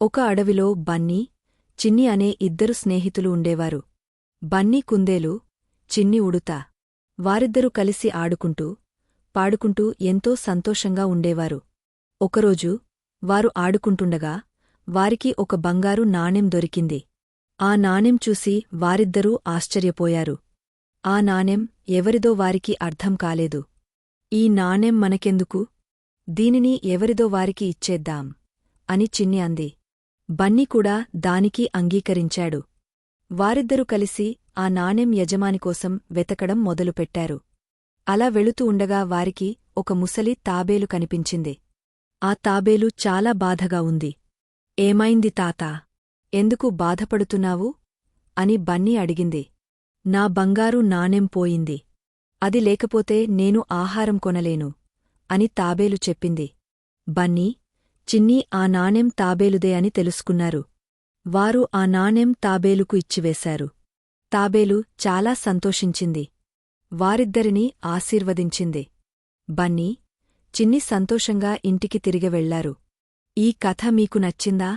ఒక అడవిలో బన్నీ చిన్ని అనే ఇద్దరు స్నేహితులు ఉండేవారు. బన్నీ కుందేలు చిన్ని ఉడుత. వారిద్దరూ కలిసి ఆడుకుంటూ పాడుకుంటూ ఎంతో సంతోషంగా ఉండేవారు. ఒకరోజు వారు ఆడుకుంటుండగా వారికి ఒక బంగారు నాణెం దొరికింది. ఆ నాణెం చూసి వారిద్దరూ ఆశ్చర్యపోయారు. ఆ నాణెం ఎవరిదో వారికి అర్థం కాలేదు. ఈ నాణెం మనకెందుకు? దీనిని ఎవరిదో వారికి ఇచ్చేద్దాం అని చిన్ని అంది. బన్నీ కూడా దానికి అంగీకరించాడు. వారిద్దరూ కలిసి ఆ నాణెం యజమానికోసం వెతకడం మొదలుపెట్టారు. అలా వెళుతూ ఉండగా వారికి ఒక ముసలి తాబేలు కనిపించింది. ఆ తాబేలు చాలా బాధగా ఉంది. ఏమైంది తాతా? ఎందుకు బాధపడుతున్నావు? అని బన్నీ అడిగింది. నా బంగారు నాణెం పోయింది. అది లేకపోతే నేను ఆహారం కొనలేను అని తాబేలు చెప్పింది. బన్నీ చిన్ని ఆ నాణెం తాబేలుదే అని తెలుసుకున్నారు. వారు ఆ నాణెం తాబేలుకు ఇచ్చివేశారు. తాబేలు చాలా సంతోషించింది. వారిద్దరినీ ఆశీర్వదించింది. బన్నీ చిన్ని సంతోషంగా ఇంటికి తిరిగి వెళ్ళారు. ఈ కథ మీకు నచ్చిందా?